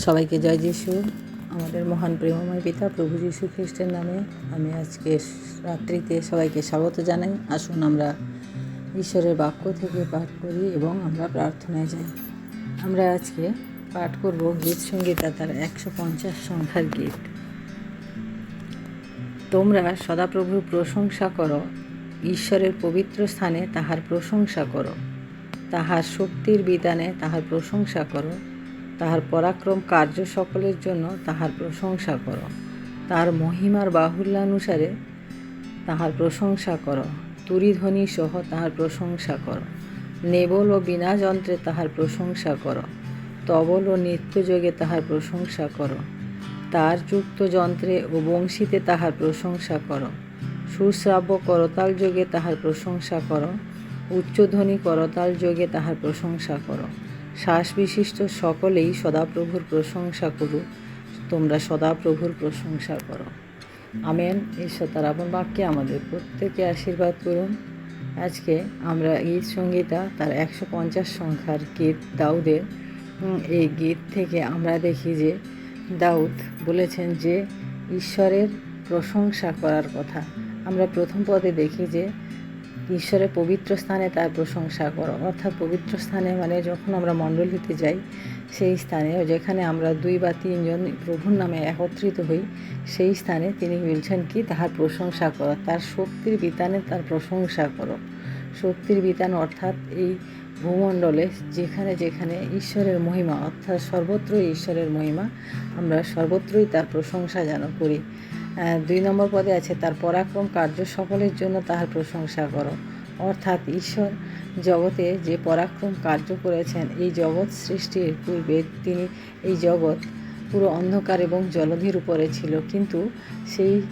সবাইকে জয় যিশু। আমাদের মহান প্রেমময় পিতা প্রভু যিশু খ্রিস্টের নামে আমি আজকে রাত্রিতে সবাইকে স্বাগত জানাই। আসুন আমরা ঈশ্বরের বাক্য থেকে পাঠ করি এবং আমরা প্রার্থনায় যাই। আমরা আজকে পাঠ করব গীত সঙ্গীতা তার একশো পঞ্চাশ সংখ্যার গীত। তোমরা সদাপ্রভুর প্রশংসা করো, ঈশ্বরের পবিত্র স্থানে তাহার প্রশংসা করো, তাহার শক্তির বিধানে তাহার প্রশংসা করো তাহার পরাক্রম কার্য সকলের জন্য তাহার প্রশংসা করো। তার মহিমার বাহুল্যানুসারে তাহার প্রশংসা করো। তুরিধ্বনি সহ তাহার প্রশংসা করো। নেবল ও বিনা যন্ত্রে তাহার প্রশংসা করো। তবল ও নৃত্যযোগে তাহার প্রশংসা করো। তার যুক্ত যন্ত্রে ও বংশীতে তাহার প্রশংসা করো। সুশ্রাব্য করতাল যোগে তাহার প্রশংসা করো। উচ্চধ্বনি করতাল যোগে তাহার প্রশংসা করো। শ্বাস বিশিষ্ট সকলেই সদাপ্রভুর প্রশংসা করুক। তোমরা সদাপ্রভুর প্রশংসা করো। আমেন। ঈশ্বর তার আপন বাক্যে আমাদের প্রত্যেকে আশীর্বাদ করুন। আজকে আমরা গীত সঙ্গীতা, তার একশো পঞ্চাশ সংখ্যার গীত দাউদের এই গীত থেকে আমরা দেখি যে দাউদ বলেছেন যে, ঈশ্বরের প্রশংসা করার কথা। আমরা প্রথম পদে দেখি যে ঈশ্বরের পবিত্র স্থানে তার প্রশংসা করো। অর্থাৎ পবিত্র স্থানে মানে যখন আমরা মণ্ডলীতে যাই, সেই স্থানে যেখানে আমরা দুই বা তিনজন প্রভুর নামে একত্রিত হই, সেই স্থানে তিনি বলছেন কি, তাহার প্রশংসা করো। তার শক্তির বিতানে তার প্রশংসা করো। শক্তির বিতান অর্থাৎ এই ভূমণ্ডলে যেখানে যেখানে ঈশ্বরের মহিমা, অর্থাৎ সর্বত্রই ঈশ্বরের মহিমা, আমরা সর্বত্রই তার প্রশংসা যেন করি। দুই নম্বর পদে আছে, তার পরাক্রম কার্য সকলের জন্য তাহার প্রশংসা করো। অর্থাৎ ঈশ্বর জগতে যে পরাক্রম কার্য করেছেন, এই জগৎ সৃষ্টির পূর্বে তিনি এই জগৎ পুরো অন্ধকার এবং জলধির উপরে ছিল। কিন্তু সেই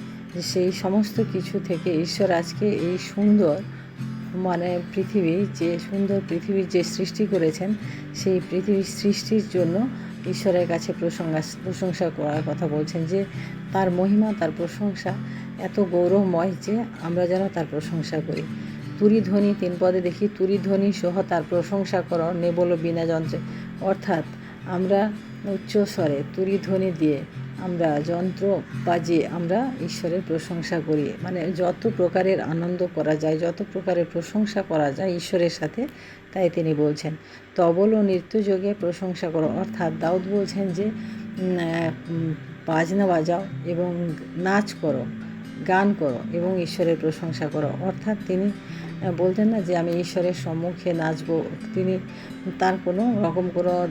সেই সমস্ত কিছু থেকে ঈশ্বর আজকে এই সুন্দর মানে পৃথিবী, যে সুন্দর পৃথিবীর যে সৃষ্টি করেছেন, সেই পৃথিবীর সৃষ্টির জন্য ঈশ্বরের কাছে প্রশংসা প্রশংসা করার কথা বলছেন যে, তার মহিমা, তার প্রশংসা এত গৌরবময় যে, আমরা যেন তার প্রশংসা করি। তুরিধ্বনি তিন পদে দেখি, তুরিধ্বনি সহ তার প্রশংসা কর, নেবল বিনা যন্ত্রে। অর্থাৎ আমরা উচ্চ স্বরে তুরিধ্বনি দিয়ে আমরা যন্ত্র বাজিয়ে আমরা ঈশ্বরের প্রশংসা করি। মানে যত প্রকারের আনন্দ করা যায়, যত প্রকারের প্রশংসা করা যায় ঈশ্বরের সাথে, তাই তিনি বলছেন, তবল ও নৃত্যযোগে প্রশংসা করো। অর্থাৎ দাউদ বলছেন যে বাজনা বাজাও এবং নাচ করো, গান করো এবং ঈশ্বরের প্রশংসা করো। অর্থাৎ তিনি বলতেন না যে, আমি ঈশ্বরের সম্মুখে নাচবো। তিনি তার কোনো রকম কোনো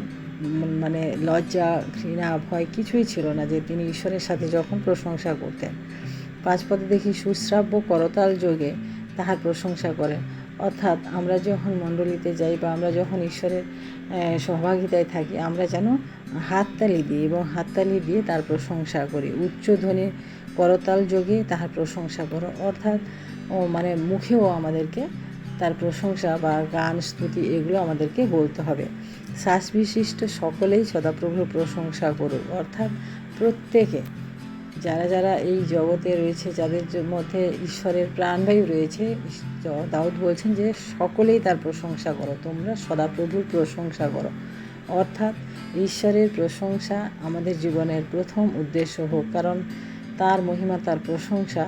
মানে লজ্জা, ঘৃণা, ভয় কিছুই ছিল না যে তিনি ঈশ্বরের সাথে যখন প্রশংসা করতেন। পাঁচ পদে দেখি সুশ্রাব্য করতাল যোগে তাহার প্রশংসা করেন। অর্থাৎ আমরা যখন মণ্ডলীতে যাই বা আমরা যখন ঈশ্বরের সহভাগিতায় থাকি, আমরা যেন হাততালি দিই এবং হাততালি দিয়ে তার প্রশংসা করি। উচ্চ ধ্বনি করতাল যোগে তাহার প্রশংসা করো। অর্থাৎ, ও মানে মুখেও আমাদেরকে তার প্রশংসা বা গান, স্তুতি এগুলো আমাদেরকে বলতে হবে। শ্বাস বিশিষ্ট সকলেই সদাপ্রভুর প্রশংসা করুক। অর্থাৎ প্রত্যেকে, যারা যারা এই জগতে রয়েছে, যাদের মধ্যে ঈশ্বরের প্রাণবায়ু রয়েছে দাউদ বলছেন যে সকলেই তার প্রশংসা করো। তোমরা সদাপ্রভুর প্রশংসা করো। অর্থাৎ ঈশ্বরের প্রশংসা আমাদের জীবনের প্রথম উদ্দেশ্য হোক, কারণ তার মহিমা, তার প্রশংসা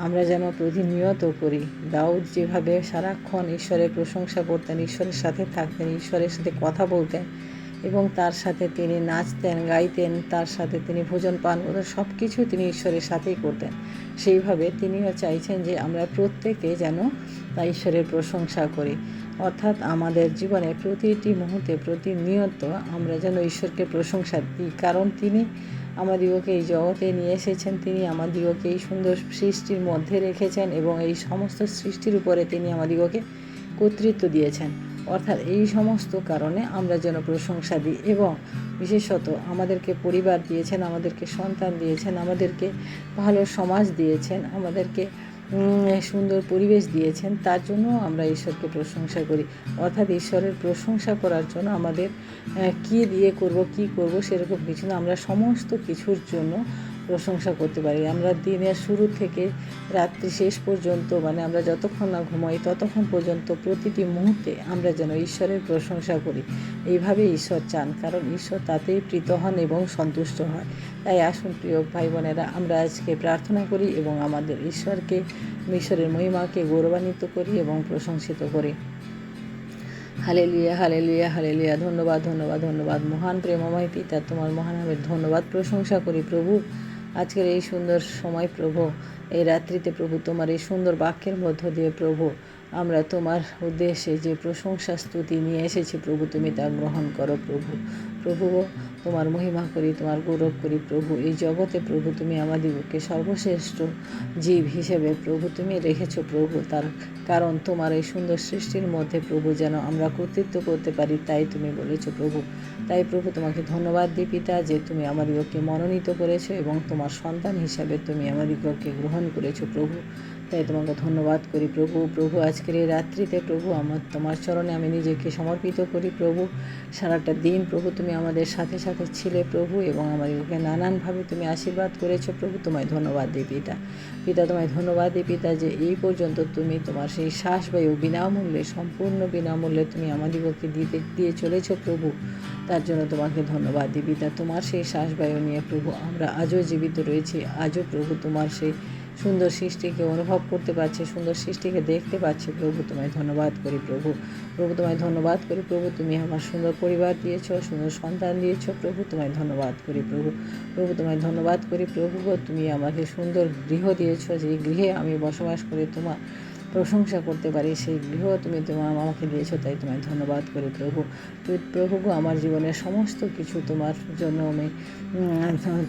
আমরা যেন প্রতিনিয়ত করি। দাউদ যেভাবে সারাক্ষণ ঈশ্বরের প্রশংসা করতেন, ঈশ্বরের সাথে থাকতেন, ঈশ্বরের সাথে কথা বলতেন এবং তার সাথে তিনি নাচতেন, গাইতেন, তার সাথে তিনি ভোজন পান করতেন সব কিছু তিনি ঈশ্বরের সাথেই করতেন। সেইভাবে তিনিও চাইছেন যে আমরা প্রত্যেকে যেন তা ঈশ্বরের প্রশংসা করি। অর্থাৎ আমাদের জীবনে প্রতিটি মুহূর্তে, প্রতিনিয়ত আমরা যেন ঈশ্বরকে প্রশংসা দিই। কারণ তিনি আমাদিগকে এই জগতে নিয়ে এসেছেন তিনি আমাদিগকে এই সুন্দর সৃষ্টির মধ্যে রেখেছেন এবং এই সমস্ত সৃষ্টির উপরে তিনি আমাদিগকে কর্তৃত্ব দিয়েছেন। অর্থাৎ এই সমস্ত কারণে আমরা যেন প্রশংসা দিই এবং বিশেষত আমাদেরকে পরিবার দিয়েছেন, আমাদেরকে সন্তান দিয়েছেন, আমাদেরকে ভালো সমাজ দিয়েছেন, আমাদেরকে সুন্দর পরিবেশ দিয়েছেন, তার জন্য আমরা ঈশ্বরকে প্রশংসা করি। অর্থাৎ ঈশ্বরের প্রশংসা করার জন্য আমাদের কি দিয়ে করব, কি করব সেরকম কিছু না। আমরা সমস্ত কিছুর জন্য প্রশংসা করতে পারি। আমরা দিনের শুরু থেকে রাত্রি শেষ পর্যন্ত মানে আমরা যতক্ষণ না ঘুমাই, ততক্ষণ পর্যন্ত প্রতিটি মুহূর্তে আমরা যেন ঈশ্বরের প্রশংসা করি। এইভাবে ঈশ্বর চান, কারণ ঈশ্বর তাতেই প্রীত হন এবং সন্তুষ্ট হয়। তাই আসুন প্রিয় ভাই বোনেরা আমরা আজকে প্রার্থনা করি এবং আমাদের ঈশ্বরকে ঈশ্বরের মহিমাকে গৌরবান্বিত করি এবং প্রশংসিত করি। Hallelujah hallelujah hallelujah. ধন্যবাদ ধন্যবাদ ধন্যবাদ। মহান প্রেমময় পিতা, তোমার মহান ধন্যবাদ প্রশংসা করি প্রভু। আজকের এই সুন্দর সময় প্রভু, এই রাত্রিতে প্রভু তোমার এই সুন্দর বাক্যের মধ্য দিয়ে প্রভু, আমরা তোমার উদ্দেশ্যে যে প্রশংসা স্তুতি নিয়ে এসেছি প্রভু, তুমি তা গ্রহণ করো প্রভু। প্রভু তোমার মহিমা করি, তোমার গৌরব করি প্রভু। এই জগতে প্রভু তুমি আমাদিগকে সর্বশ্রেষ্ঠ জীব হিসেবে প্রভু তুমি রেখেছো প্রভু। তার কারণ তোমার এই সুন্দর সৃষ্টির মধ্যে প্রভু যেন আমরা কর্তৃত্ব করতে পারি, তাই তুমি বলেছ প্রভু। তাই প্রভু তোমাকে ধন্যবাদ দিই পিতা, যে তুমি আমাদিগকে মনোনীত করেছ এবং তোমার সন্তান হিসাবে তুমি আমাদিগকে গ্রহণ করেছ প্রভু। তাই তোমাকে ধন্যবাদ করি প্রভু। প্রভু, আজকের এই রাত্রিতে প্রভু আমার তোমার চরণে আমি নিজেকে সমর্পিত করি প্রভু। সারাটা দিন প্রভু তুমি আমাদের সাথে সাথে ছিলে প্রভু এবং আমাদেরকে নানানভাবে তুমি আশীর্বাদ করেছ প্রভু। তোমায় ধন্যবাদ দিই পিতা। পিতা, তোমায় ধন্যবাদ দিই পিতা যে এই পর্যন্ত তুমি তোমার সেই শ্বাস বায়ু বিনামূল্যে, সম্পূর্ণ বিনামূল্যে তুমি আমাদিগকে দিতে দিয়ে চলেছো প্রভু। তার জন্য তোমাকে ধন্যবাদ দিই পিতা। তোমার সেই শ্বাস বায়ু নিয়ে প্রভু আমরা আজও জীবিত রয়েছি। আজও প্রভু তোমার সেই সুন্দর সৃষ্টিকে অনুভব করতে পারছে, সুন্দর সৃষ্টিকে দেখতে পাচ্ছি। প্রভু, তোমায় ধন্যবাদ করি প্রভু। প্রভু, তোমায় ধন্যবাদ করি প্রভু। তুমি আমার সুন্দর পরিবার দিয়েছ, সুন্দর সন্তান দিয়েছ। প্রভু, তোমায় ধন্যবাদ করি প্রভু। প্রভু, তোমায় ধন্যবাদ করি প্রভু তুমি আমাকে সুন্দর গৃহ দিয়েছ, যে গৃহে আমি বসবাস করে তোমার প্রশংসা করতে পারি। সেই গৃহ তুমি তোমার আমাকে দিয়েছ, তাই তোমায় ধন্যবাদ করি প্রভু প্র- প্রভু আমার জীবনের সমস্ত কিছু তোমার জন্য আমি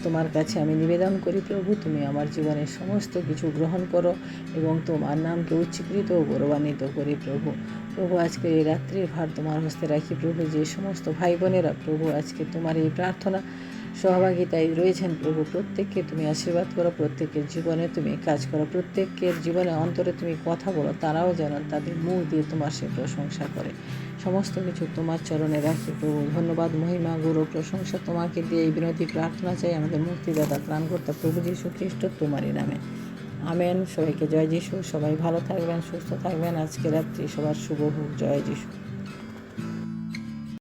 তোমার কাছে আমি নিবেদন করি প্রভু, তুমি আমার জীবনের সমস্ত কিছু গ্রহণ করো এবং তোমার নামকে উচ্চীকৃত ও গৌরবান্বিত করি প্রভু। প্রভু, আজকে এই রাত্রির ভার তোমার হস্তে রাখি প্রভু, যে সমস্ত ভাই বোনেরা প্রভু, আজকে তোমার এই প্রার্থনা সহভাগিতায় রয়েছেন প্রভু। প্রত্যেককে তুমি আশীর্বাদ করো, প্রত্যেকের জীবনে তুমি কাজ করো, প্রত্যেকের জীবনে অন্তরে তুমি কথা বলো, তারাও যেন তাদের মুখ দিয়ে তোমার সে প্রশংসা করে। সমস্ত কিছু তোমার চরণে রাখি প্রভু। ধন্যবাদ, মহিমা গুরু প্রশংসা তোমাকে দিয়ে এই বিনতি প্রার্থনা চাই, আমাদের মুক্তিদাতা ত্রাণকর্তা প্রভু যীশু খ্রিস্ট তোমারই নামে। আমেন। সবাইকে জয় যিশু। সবাই ভালো থাকবেন, সুস্থ থাকবেন। আজকে রাত্রি সবার শুভ হোক। জয় যিশু।